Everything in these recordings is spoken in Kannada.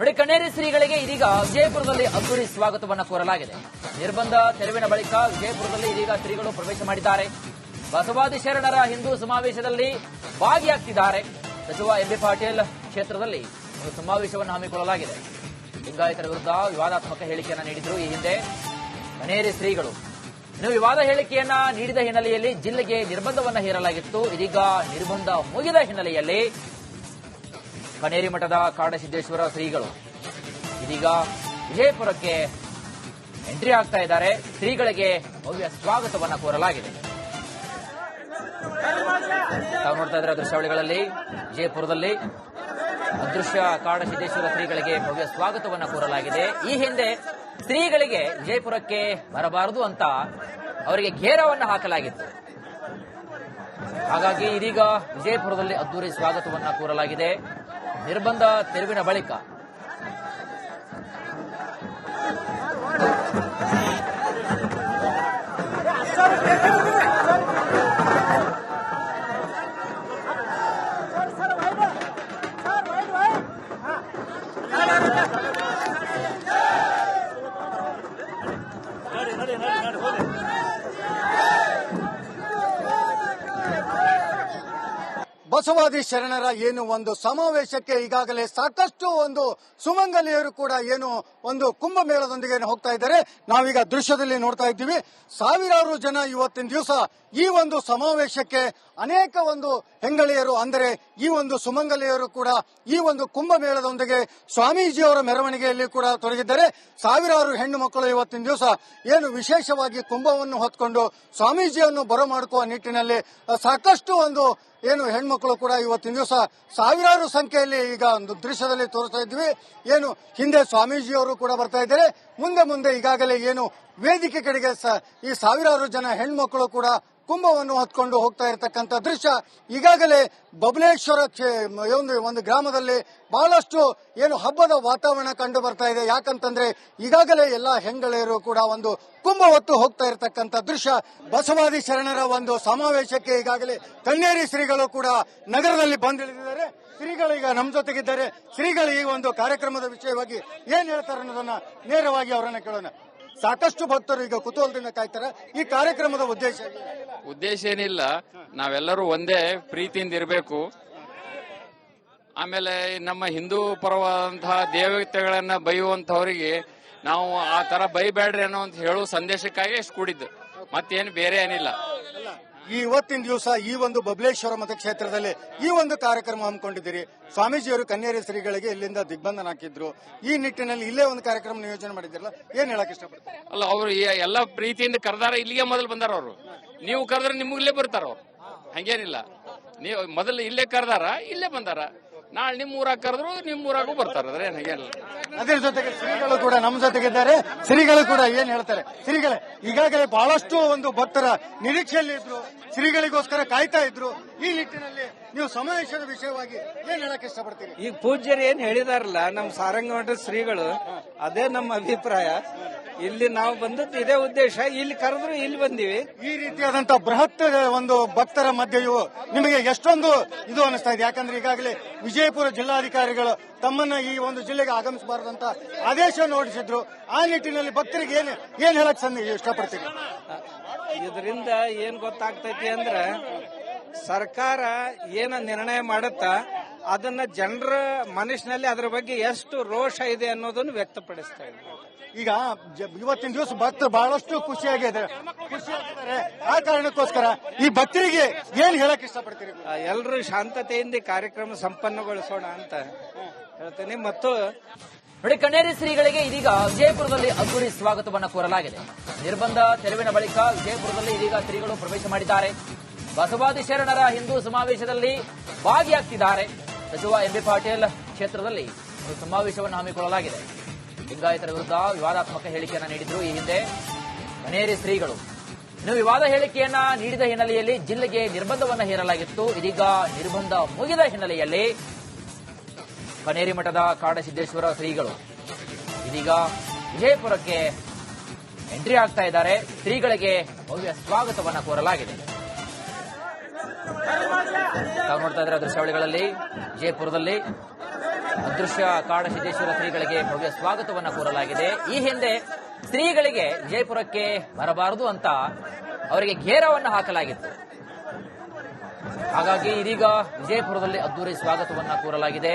ನೋಡಿ ಕಣೇರಿ ಶ್ರೀಗಳಿಗೆ ಇದೀಗ ವಿಜಯಪುರದಲ್ಲಿ ಅದ್ದೂರಿ ಸ್ವಾಗತವನ್ನು ಕೋರಲಾಗಿದೆ. ನಿರ್ಬಂಧ ತೆರವಿನ ಬಳಿಕ ವಿಜಯಪುರದಲ್ಲಿ ಇದೀಗ ಶ್ರೀಗಳು ಪ್ರವೇಶ ಮಾಡಿದ್ದಾರೆ. ಬಸವಾದಿ ಶರಣರ ಹಿಂದೂ ಸಮಾವೇಶದಲ್ಲಿ ಭಾಗಿಯಾಗ್ತಿದ್ದಾರೆ. ಸಚಿವ ಎಂ ಬಿ ಪಾಟೀಲ್ ಕ್ಷೇತ್ರದಲ್ಲಿ ಒಂದು ಸಮಾವೇಶವನ್ನು ಹಮ್ಮಿಕೊಳ್ಳಲಾಗಿದೆ. ಲಿಂಗಾಯತರ ವಿರುದ್ಧ ವಿವಾದಾತ್ಮಕ ಹೇಳಿಕೆಯನ್ನು ನೀಡಿದ್ರು. ಈ ಹಿಂದೆ ಕಣೇರಿ ಶ್ರೀಗಳು ಇನ್ನು ವಿವಾದ ಹೇಳಿಕೆಯನ್ನ ನೀಡಿದ ಹಿನ್ನೆಲೆಯಲ್ಲಿ ಜಿಲ್ಲೆಗೆ ನಿರ್ಬಂಧವನ್ನು ಹೇರಲಾಗಿತ್ತು. ಇದೀಗ ನಿರ್ಬಂಧ ಮುಗಿದ ಹಿನ್ನೆಲೆಯಲ್ಲಿ ಕನೇರಿ ಮಠದ ಕಾಡಸಿದ್ದೇಶ್ವರ ಶ್ರೀಗಳು. ಇದೀಗ ವಿಜಯಪುರಕ್ಕೆ ಎಂಟ್ರಿ ಆಗ್ತಾ ಇದ್ದಾರೆ. ಶ್ರೀಗಳಿಗೆ ಭವ್ಯ ಸ್ವಾಗತವನ್ನು ಕೋರಲಾಗಿದೆ. ತಾವು ನೋಡ್ತಾ ಇದ್ರೆ ದೃಶ್ಯಾವಳಿಗಳಲ್ಲಿ, ವಿಜಯಪುರದಲ್ಲಿ ಅದೃಶ್ಯ ಕಾಡಸಿದ್ದೇಶ್ವರ ಶ್ರೀಗಳಿಗೆ ಭವ್ಯ ಸ್ವಾಗತವನ್ನು ಕೋರಲಾಗಿದೆ. ಈ ಹಿಂದೆ ಸ್ತ್ರೀಗಳಿಗೆ ವಿಜಯಪುರಕ್ಕೆ ಬರಬಾರದು ಅಂತ ಅವರಿಗೆ ಘೇರವನ್ನು ಹಾಕಲಾಗಿತ್ತು. ಹಾಗಾಗಿ ಇದೀಗ ವಿಜಯಪುರದಲ್ಲಿ ಅದ್ದೂರಿ ಸ್ವಾಗತವನ್ನು ಕೋರಲಾಗಿದೆ. ನಿರ್ಬಂಧ ತೆರವಿನ ಬಳಿಕ ಬಸವಾದಿ ಶರಣರ ಏನು ಒಂದು ಸಮಾವೇಶಕ್ಕೆ ಈಗಾಗಲೇ ಸಾಕಷ್ಟು ಒಂದು ಸುಮಂಗಲಿಯರು ಕೂಡ ಏನು ಒಂದು ಕುಂಭಮೇಳದೊಂದಿಗೆ ಹೋಗ್ತಾ ಇದ್ದಾರೆ. ನಾವೀಗ ದೃಶ್ಯದಲ್ಲಿ ನೋಡ್ತಾ ಇದ್ದೀವಿ. ಸಾವಿರಾರು ಜನ ಇವತ್ತಿನ ದಿವಸ ಈ ಒಂದು ಸಮಾವೇಶಕ್ಕೆ ಅನೇಕ ಒಂದು ಹೆಂಗಳಿಯರು ಅಂದರೆ ಈ ಒಂದು ಸುಮಂಗಲಿಯರು ಕೂಡ ಈ ಒಂದು ಕುಂಭಮೇಳದೊಂದಿಗೆ ಸ್ವಾಮೀಜಿಯವರ ಮೆರವಣಿಗೆಯಲ್ಲಿ ಕೂಡ ತೊಡಗಿದ್ದಾರೆ. ಸಾವಿರಾರು ಹೆಣ್ಣು ಮಕ್ಕಳು ಇವತ್ತಿನ ದಿವಸ ಏನು ವಿಶೇಷವಾಗಿ ಕುಂಭವನ್ನು ಹೊತ್ಕೊಂಡು ಸ್ವಾಮೀಜಿಯನ್ನು ಬರಮಾಡ್ಕುವ ನಿಟ್ಟಿನಲ್ಲಿ ಸಾಕಷ್ಟು ಒಂದು ಏನು ಹೆಣ್ಮಕ್ಳು ಕೂಡ ಇವತ್ತಿನ ದಿವಸ ಸಾವಿರಾರು ಸಂಖ್ಯೆಯಲ್ಲಿ ಈಗ ಒಂದು ದೃಶ್ಯದಲ್ಲಿ ತೋರಿಸ್ತಾ ಇದ್ವಿ ಏನು ಹಿಂದೆ ಸ್ವಾಮೀಜಿಯವರು ಕೂಡ ಬರ್ತಾ ಇದ್ದಾರೆ. ಮುಂದೆ ಮುಂದೆ ಈಗಾಗಲೇ ಏನು ವೇದಿಕೆ ಕಡೆಗೆ ಈ ಸಾವಿರಾರು ಜನ ಹೆಣ್ಮಕ್ಳು ಕೂಡ ಕುಂಭವನ್ನು ಹೊತ್ಕೊಂಡು ಹೋಗ್ತಾ ಇರತಕ್ಕಂತ ದೃಶ್ಯ. ಈಗಾಗಲೇ ಬಬಲೇಶ್ವರ ಒಂದು ಒಂದು ಗ್ರಾಮದಲ್ಲಿ ಬಹಳಷ್ಟು ಏನು ಹಬ್ಬದ ವಾತಾವರಣ ಕಂಡು ಬರ್ತಾ ಇದೆ. ಯಾಕಂತಂದ್ರೆ ಈಗಾಗಲೇ ಎಲ್ಲಾ ಹೆಂಗಳೆಯರು ಕೂಡ ಒಂದು ಕುಂಭ ಹೊತ್ತು ಹೋಗ್ತಾ ಇರತಕ್ಕಂತ ದೃಶ್ಯ. ಬಸವಾದಿ ಶರಣರ ಒಂದು ಸಮಾವೇಶಕ್ಕೆ ಈಗಾಗಲೇ ಕನ್ನೇರಿ ಶ್ರೀಗಳು ಕೂಡ ನಗರದಲ್ಲಿ ಬಂದಿಳಿದಿದ್ದಾರೆ. ಶ್ರೀಗಳು ಈಗ ನಮ್ಮ ಜೊತೆಗಿದ್ದಾರೆ. ಶ್ರೀಗಳು ಈ ಒಂದು ಕಾರ್ಯಕ್ರಮದ ವಿಷಯವಾಗಿ ಏನ್ ಹೇಳ್ತಾರೆ ಅನ್ನೋದನ್ನ ನೇರವಾಗಿ ಅವರನ್ನ ಕೇಳೋಣ. ಸಾಕಷ್ಟು ಭಕ್ತರು ಈಗ ಕುತೂಹಲದಿಂದ ಕಾಯ್ತಾರೆ. ಈ ಕಾರ್ಯಕ್ರಮದ ಉದ್ದೇಶ ಉದ್ದೇಶ ಏನಿಲ್ಲ. ನಾವೆಲ್ಲರೂ ಒಂದೇ ಪ್ರೀತಿಯಿಂದ ಇರಬೇಕು. ಆಮೇಲೆ ನಮ್ಮ ಹಿಂದೂ ಪರವಾದಂತಹ ದೇವತೆಗಳನ್ನ ಬೈಯುವಂತವರಿಗೆ ನಾವು ಆ ತರ ಬೈಬೇಡ್ರಿ ಅನ್ನೋ ಅಂತ ಹೇಳುವ ಸಂದೇಶಕ್ಕಾಗಿ ಕೂಡಿದ್ದು. ಮತ್ತೇನು ಬೇರೆ ಏನಿಲ್ಲ. ಇವತ್ತಿನ ದಿವಸ ಈ ಒಂದು ಬಬಲೇಶ್ವರ ಮತಕ್ಷೇತ್ರದಲ್ಲಿ ಈ ಒಂದು ಕಾರ್ಯಕ್ರಮ ಹಮ್ಮಿಕೊಂಡಿದ್ದೀರಿ. ಸ್ವಾಮೀಜಿಯವರು ಕನ್ಯಾರಿ ಶ್ರೀಗಳಿಗೆ ಇಲ್ಲಿಂದ ದಿಗ್ಬಂಧನ ಹಾಕಿದ್ರು. ಈ ನಿಟ್ಟಿನಲ್ಲಿ ಇಲ್ಲೇ ಒಂದು ಕಾರ್ಯಕ್ರಮ ನಿಯೋಜನೆ ಮಾಡಿದ್ರಲ್ಲ ಏನ್ ಹೇಳಕ್ ಇಷ್ಟಪಡ್ತಾರೆ? ಅಲ್ಲ ಅವರು ಎಲ್ಲ ಪ್ರೀತಿಯಿಂದ ಕರೆದಾರ ಇಲ್ಲಿಗೆ ಮೊದಲು ಬಂದಾರ ಅವರು. ನೀವು ಕರೆದ್ರೆ ನಿಮ್ಗೆ ಬರ್ತಾರ ಅವ್ರು. ಹಂಗೇನಿಲ್ಲ. ನೀವು ಮೊದಲು ಇಲ್ಲೇ ಕರೆದಾರ ಇಲ್ಲೇ ಬಂದಾರ. ನಾಳೆ ನಿಮ್ಮ ಊರಾಗ ಕರೆದ್ರು ನಿಮ್ಮ ಊರಾಗೂ ಬರ್ತಾರ ಅದ್ರ ಏನ್ ಹಂಗೇನಿಲ್ಲ. ಅದ್ರ ಜೊತೆಗೆ ಶ್ರೀಗಳು ಕೂಡ ನಮ್ಮ ಜೊತೆಗಿದ್ದಾರೆ. ಶ್ರೀಗಳು ಕೂಡ ಏನ್ ಹೇಳ್ತಾರೆ? ಶ್ರೀಗಳೇ ಈಗಾಗಲೇ ಬಹಳಷ್ಟು ಒಂದು ಭಕ್ತರ ನಿರೀಕ್ಷೆಯಲ್ಲಿ ಇದ್ರು. ಶ್ರೀಗಳಿಗೋಸ್ಕರ ಕಾಯ್ತಾ ಇದ್ರು ಈ ನಿಟ್ಟಿನಲ್ಲಿ ನೀವು ಸಮಾವೇಶದ ವಿಷಯವಾಗಿ ಏನ್ ಹೇಳಕ್ ಇಷ್ಟಪಡ್ತೀರಿ? ಈಗ ಪೂಜ್ಯರು ಏನ್ ಹೇಳಿದಾರಲ್ಲ ನಮ್ಮ ಸಾರಂಗಮಠ ಶ್ರೀಗಳು ಅದೇ ನಮ್ಮ ಅಭಿಪ್ರಾಯ. ಇಲ್ಲಿ ನಾವು ಬಂದದ್ದು ಇದೇ ಉದ್ದೇಶ. ಇಲ್ಲಿ ಕರೆದ್ರು ಇಲ್ಲಿ ಬಂದಿವಿ. ಈ ರೀತಿಯಾದಂತಹ ಬೃಹತ್ ಒಂದು ಭಕ್ತರ ಮಧ್ಯೆಯೂ ನಿಮಗೆ ಎಷ್ಟೊಂದು ಇದು ಅನಿಸ್ತಾ ಇದೆ. ಯಾಕಂದ್ರೆ ಈಗಾಗಲೇ ವಿಜಯಪುರ ಜಿಲ್ಲಾಧಿಕಾರಿಗಳು ತಮ್ಮನ್ನ ಈ ಒಂದು ಜಿಲ್ಲೆಗೆ ಆಗಮಿಸಬಾರದಂತ ಆದೇಶ ನೋಡಿಸಿದ್ರು. ಆ ನಿಟ್ಟಿನಲ್ಲಿ ಭಕ್ತರಿಗೆ ಏನು ಏನ್ ಹೇಳಕ್ ಇಷ್ಟಪಡ್ತೀರಿ? ಇದರಿಂದ ಏನ್ ಗೊತ್ತಾಗ್ತೈತಿ ಅಂದ್ರ ಸರ್ಕಾರ ಏನ ನಿರ್ಣಯ ಮಾಡುತ್ತಾ ಅದನ್ನ ಜನರ ಮನಸ್ಸಿನಲ್ಲಿ ಅದರ ಬಗ್ಗೆ ಎಷ್ಟು ರೋಷ ಇದೆ ಅನ್ನೋದನ್ನು ವ್ಯಕ್ತಪಡಿಸ್ತಾ ಇದ್ದಾರೆ ಈಗ ಇವತ್ತಿನ ದಿವಸ ಭಕ್ತರು ಬಹಳಷ್ಟು ಖುಷಿಯಾಗಿದ್ದಾರೆ ಖುಷಿಯಾಗಿದ್ದಾರೆ. ಆ ಕಾರಣಕ್ಕೋಸ್ಕರ ಈ ಭಕ್ತರಿಗೆ ಏನ್ ಹೇಳಕ್ ಇಷ್ಟಪಡ್ತೀರಿ? ಎಲ್ಲರೂ ಶಾಂತತೆಯಿಂದ ಕಾರ್ಯಕ್ರಮ ಸಂಪನ್ನಗೊಳಿಸೋಣ ಅಂತ ಹೇಳ್ತೇನೆ. ಮತ್ತು ನೋಡಿ, ಕಣ್ಣೇರಿ ಶ್ರೀಗಳಿಗೆ ಇದೀಗ ವಿಜಯಪುರದಲ್ಲಿ ಅದ್ದೂರಿ ಸ್ವಾಗತವನ್ನು ಕೋರಲಾಗಿದೆ. ನಿರ್ಬಂಧ ತೆರವಿನ ಬಳಿಕ ವಿಜಯಪುರದಲ್ಲಿ ಇದೀಗ ಶ್ರೀಗಳು ಪ್ರವೇಶ ಮಾಡಿದ್ದಾರೆ. ಬಸವಾದಿ ಶರಣರ ಹಿಂದೂ ಸಮಾವೇಶದಲ್ಲಿ ಭಾಗಿಯಾಗ್ತಿದ್ದಾರೆ. ಸಚಿವ ಎಂ ಬಿ ಪಾಟೀಲ್ ಕ್ಷೇತ್ರದಲ್ಲಿ ಸಮಾವೇಶವನ್ನು ಹಮ್ಮಿಕೊಳ್ಳಲಾಗಿದೆ. ಲಿಂಗಾಯತರ ವಿರುದ್ಧ ವಿವಾದಾತ್ಮಕ ಹೇಳಿಕೆಯನ್ನು ನೀಡಿದ್ರು. ಈ ಹಿಂದೆ ಕಣೇರಿ ಶ್ರೀಗಳು ಇನ್ನು ವಿವಾದ ಹೇಳಿಕೆಯನ್ನ ನೀಡಿದ ಹಿನ್ನೆಲೆಯಲ್ಲಿ ಜಿಲ್ಲೆಗೆ ನಿರ್ಬಂಧವನ್ನು ಹೇರಲಾಗಿತ್ತು. ಇದೀಗ ನಿರ್ಬಂಧ ಮುಗಿದ ಹಿನ್ನೆಲೆಯಲ್ಲಿ ಕನೇರಿ ಮಠದ ಕಾಡಸಿದ್ದೇಶ್ವರ ಶ್ರೀಗಳು. ಇದೀಗ ವಿಜಯಪುರಕ್ಕೆ ಎಂಟ್ರಿ ಆಗ್ತಾ ಇದ್ದಾರೆ. ಶ್ರೀಗಳಿಗೆ ಭವ್ಯ ಸ್ವಾಗತವನ್ನು ಕೋರಲಾಗಿದೆ. ತಾವು ನೋಡ್ತಾ ಇದ್ರೆ ದೃಶ್ಯಾವಳಿಗಳಲ್ಲಿ, ವಿಜಯಪುರದಲ್ಲಿ. ಅದೃಶ್ಯ ಕಾಡಸಿದ್ದೇಶ್ವರ ಶ್ರೀಗಳಿಗೆ ಭವ್ಯ ಸ್ವಾಗತವನ್ನು ಕೋರಲಾಗಿದೆ. ಈ ಹಿಂದೆ ಸ್ತ್ರೀಗಳಿಗೆ ವಿಜಯಪುರಕ್ಕೆ ಬರಬಾರದು ಅಂತ ಅವರಿಗೆ ಘೇರವನ್ನು ಹಾಕಲಾಗಿತ್ತು. ಹಾಗಾಗಿ ಇದೀಗ ವಿಜಯಪುರದಲ್ಲಿ ಅದ್ದೂರಿ ಸ್ವಾಗತವನ್ನು ಕೋರಲಾಗಿದೆ.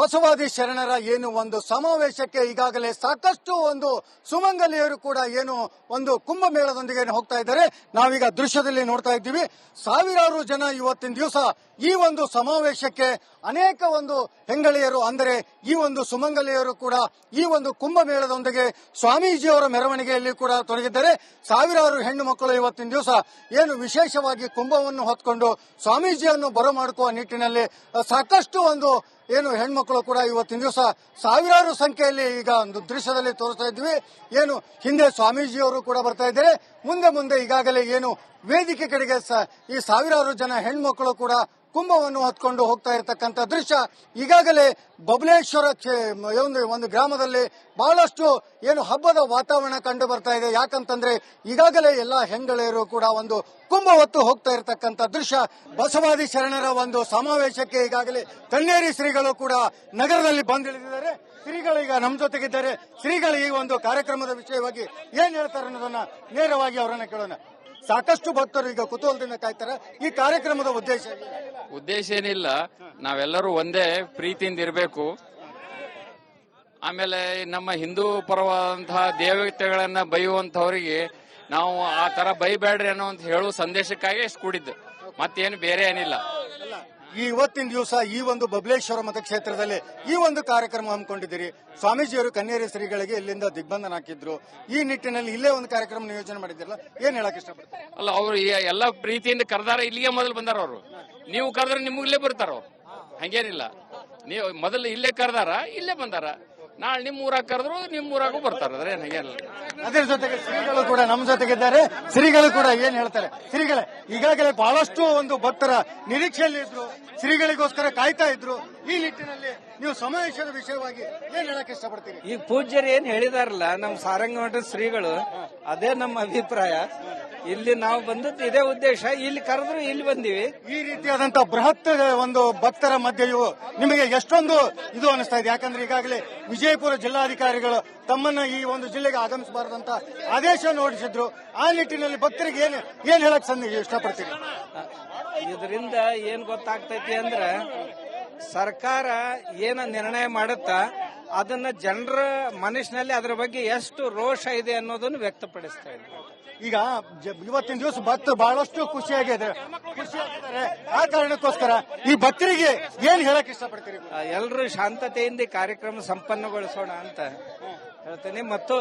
ಬಸವಾದಿ ಶರಣರ ಏನು ಒಂದು ಸಮಾವೇಶಕ್ಕೆ ಈಗಾಗಲೇ ಸಾಕಷ್ಟು ಒಂದು ಸುಮಂಗಲಿಯರು ಕೂಡ ಏನು ಒಂದು ಕುಂಭಮೇಳದೊಂದಿಗೆ ಹೋಗ್ತಾ ಇದ್ದಾರೆ. ನಾವೀಗ ದೃಶ್ಯದಲ್ಲಿ ನೋಡ್ತಾ ಇದ್ದೀವಿ. ಸಾವಿರಾರು ಜನ ಇವತ್ತಿನ ದಿವಸ ಈ ಒಂದು ಸಮಾವೇಶಕ್ಕೆ ಅನೇಕ ಒಂದು ಹೆಂಗಳಿಯರು ಅಂದರೆ ಈ ಒಂದು ಸುಮಂಗಲಿಯರು ಕೂಡ ಈ ಒಂದು ಕುಂಭಮೇಳದೊಂದಿಗೆ ಸ್ವಾಮೀಜಿಯವರ ಮೆರವಣಿಗೆಯಲ್ಲಿ ಕೂಡ ತೊಡಗಿದ್ದಾರೆ. ಸಾವಿರಾರು ಹೆಣ್ಣು ಮಕ್ಕಳು ಇವತ್ತಿನ ದಿವಸ ಏನು ವಿಶೇಷವಾಗಿ ಕುಂಭವನ್ನು ಹೊತ್ಕೊಂಡು ಸ್ವಾಮೀಜಿಯನ್ನು ಬರಮಾಡಕುವ ನಿಟ್ಟಿನಲ್ಲಿ ಸಾಕಷ್ಟು ಒಂದು ಏನು ಹೆಣ್ಮಕ್ಳು ಕೂಡ ಇವತ್ತಿನ ದಿವಸ ಸಾವಿರಾರು ಸಂಖ್ಯೆಯಲ್ಲಿ ಈಗ ಒಂದು ದೃಶ್ಯದಲ್ಲಿ ತೋರಿಸ್ತಾ ಇದ್ವಿ ಏನು ಹಿಂದೆ ಸ್ವಾಮೀಜಿಯವರು ಕೂಡ ಬರ್ತಾ ಇದ್ದಾರೆ. ಮುಂದೆ ಮುಂದೆ ಈಗಾಗಲೇ ಏನು ವೇದಿಕೆ ಕಡೆಗೆ ಈ ಸಾವಿರಾರು ಜನ ಹೆಣ್ಮಕ್ಳು ಕೂಡ ಕುಂಭವನ್ನು ಹೊತ್ಕೊಂಡು ಹೋಗ್ತಾ ಇರತಕ್ಕಂತ ದೃಶ್ಯ ಈಗಾಗಲೇ ಬಬಲೇಶ್ವರ ಒಂದು ಗ್ರಾಮದಲ್ಲಿ ಬಹಳಷ್ಟು ಏನು ಹಬ್ಬದ ವಾತಾವರಣ ಕಂಡು ಬರ್ತಾ ಇದೆ. ಯಾಕಂತಂದ್ರೆ ಈಗಾಗಲೇ ಎಲ್ಲಾ ಹೆಂಗಳೆಯರು ಕೂಡ ಒಂದು ಕುಂಭ ಹೊತ್ತು ಹೋಗ್ತಾ ಇರತಕ್ಕಂತ ದೃಶ್ಯ. ಬಸವಾದಿ ಶರಣರ ಒಂದು ಸಮಾವೇಶಕ್ಕೆ ಈಗಾಗಲೇ ತಣ್ಣೇರಿ ಶ್ರೀಗಳು ಕೂಡ ನಗರದಲ್ಲಿ ಬಂದಿಳಿದಿದ್ದಾರೆ. ಶ್ರೀಗಳು ಈಗ ನಮ್ಮ ಜೊತೆಗಿದ್ದಾರೆ. ಶ್ರೀಗಳು ಈ ಒಂದು ಕಾರ್ಯಕ್ರಮದ ವಿಷಯವಾಗಿ ಏನ್ ಹೇಳ್ತಾರೆ ಅನ್ನೋದನ್ನ ನೇರವಾಗಿ ಅವರನ್ನ ಕೇಳೋಣ. ಸಾಕಷ್ಟು ಭಕ್ತರು ಈಗ ಕುತೂಹಲದಿಂದ ಕಾಯ್ತಾರೆ. ಈ ಕಾರ್ಯಕ್ರಮದ ಉದ್ದೇಶ? ಉದ್ದೇಶ ಏನಿಲ್ಲ. ನಾವೆಲ್ಲರೂ ಒಂದೇ ಪ್ರೀತಿಯಿಂದ ಇರಬೇಕು. ಆಮೇಲೆ ನಮ್ಮ ಹಿಂದೂ ಪರವಾದಂತಹ ದೇವತೆಗಳನ್ನ ಬೈಯುವಂತವರಿಗೆ ನಾವು ಆ ತರ ಬೈಬೇಡ್ರಿ ಅನ್ನೋ ಅಂತ ಹೇಳುವ ಸಂದೇಶಕ್ಕಾಗಿ ಇಷ್ಟು ಕೂಡಿದ್ದು. ಮತ್ತೇನು ಬೇರೆ ಏನಿಲ್ಲ. ಇವತ್ತಿನ ದಿವಸ ಈ ಒಂದು ಬಬಲೇಶ್ವರ ಮತಕ್ಷೇತ್ರದಲ್ಲಿ ಈ ಒಂದು ಕಾರ್ಯಕ್ರಮ ಹಮ್ಮಿಕೊಂಡಿದ್ದೀರಿ. ಸ್ವಾಮೀಜಿಯವರು ಕನ್ನೇರಿ ಶ್ರೀಗಳಿಗೆ ಇಲ್ಲಿಂದ ದಿಗ್ಬಂಧನ ಹಾಕಿದ್ರು. ಈ ನಿಟ್ಟಿನಲ್ಲಿ ಇಲ್ಲೇ ಒಂದು ಕಾರ್ಯಕ್ರಮ ನಿಯೋಜನೆ ಮಾಡಿದ್ರಲ್ಲ ಏನ್ ಹೇಳಕ್ ಇಷ್ಟಪಡ್ತಾರೆ? ಅಲ್ಲ, ಅವರು ಎಲ್ಲ ಪ್ರೀತಿಯಿಂದ ಕರೆದಾರ, ಇಲ್ಲಿಗೆ ಮೊದಲು ಬಂದಾರ ಅವರು. ನೀವು ಕರೆದ್ರೆ ನಿಮ್ಗೆ ಇಲ್ಲೇ ಬರ್ತಾರ? ಅವ್ರು ಹಂಗೇನಿಲ್ಲ. ನೀವು ಮೊದಲು ಇಲ್ಲೇ ಕರೆದಾರ, ಇಲ್ಲೇ ಬಂದಾರ. ನಾಳೆ ನಿಮ್ಮ ಊರಾಗ ಕರೆದ್ರು ನಿಮ್ಮ ಊರಾಗೂ ಬರ್ತಾರೆ. ಅದ್ರ ಏನಾಗ ಅದರ ಜೊತೆಗೆ ಶ್ರೀಗಳು ಕೂಡ ನಮ್ಮ ಜೊತೆಗಿದ್ದಾರೆ. ಶ್ರೀಗಳು ಕೂಡ ಏನ್ ಹೇಳ್ತಾರೆ? ಶ್ರೀಗಳೇ, ಈಗಾಗಲೇ ಬಹಳಷ್ಟು ಒಂದು ಭಕ್ತರ ನಿರೀಕ್ಷೆಯಲ್ಲಿ ಇದ್ರು. ಶ್ರೀಗಳಿಗೋಸ್ಕರ ಕಾಯ್ತಾ ಇದ್ರು. ಈ ನಿಟ್ಟಿನಲ್ಲಿ ನೀವು ಸಮಾವೇಶದ ವಿಷಯವಾಗಿ ಏನ್ ಹೇಳಕ್ ಇಷ್ಟಪಡ್ತೀರಿ? ಈ ಪೂಜ್ಯರು ಏನ್ ಹೇಳಿದಾರಲ್ಲ ನಮ್ಮ ಸಾರಂಗ ಮಠದ ಶ್ರೀಗಳು ಅದೇ ನಮ್ಮ ಅಭಿಪ್ರಾಯ. ಇಲ್ಲಿ ನಾವು ಬಂದದ್ದು ಇದೇ ಉದ್ದೇಶ. ಇಲ್ಲಿ ಕರೆದ್ರು ಇಲ್ಲಿ ಬಂದೀವಿ. ಈ ರೀತಿಯಾದಂತ ಬೃಹತ್ ಒಂದು ಭಕ್ತರ ಮಧ್ಯೆಯು ನಿಮಗೆ ಎಷ್ಟೊಂದು ಇದು ಅನಿಸ್ತಾ ಇದೆ. ಯಾಕಂದ್ರೆ ಈಗಾಗಲೇ ವಿಜಯಪುರ ಜಿಲ್ಲಾಧಿಕಾರಿಗಳು ತಮ್ಮನ್ನ ಈ ಒಂದು ಜಿಲ್ಲೆಗೆ ಆಗಮಿಸಬಾರದಂತ ಆದೇಶ ಹೊರಡಿಸಿದ್ರು ಆ ನಿಟ್ಟಿನಲ್ಲಿ ಭಕ್ತರಿಗೆ ಏನು ಏನ್ ಹೇಳಕ್ ಸಂದಿ ಇಷ್ಟಪಡ್ತೀರಿ? ಇದರಿಂದ ಏನ್ ಗೊತ್ತಾಗ್ತೈತಿ ಅಂದ್ರ ಸರ್ಕಾರ ಏನ ನಿರ್ಣಯ ಮಾಡುತ್ತಾ ಅದನ್ನ ಜನರ ಮನಸ್ಸಿನಲ್ಲಿ ಅದರ ಬಗ್ಗೆ ಎಷ್ಟು ರೋಷ ಇದೆ ಅನ್ನೋದನ್ನು ವ್ಯಕ್ತಪಡಿಸ್ತಾ ಇದ್ದಾರೆ. ಈಗ ಇವತ್ತಿನ ದಿವಸ ಭಕ್ತರು ಬಹಳಷ್ಟು ಖುಷಿಯಾಗಿದೆ. ಖುಷಿಯಾಗಿದ್ದಾರೆ. ಆ ಕಾರಣಕ್ಕೋಸ್ಕರ ಈ ಭಕ್ತರಿಗೆ ಏನ್ ಹೇಳಕ್ ಇಷ್ಟಪಡ್ತೀರಿ? ಎಲ್ಲರೂ ಶಾಂತತೆಯಿಂದ ಕಾರ್ಯಕ್ರಮ ಸಂಪನ್ನಗೊಳಿಸೋಣ ಅಂತ ಹೇಳ್ತೇನೆ. ಮತ್ತು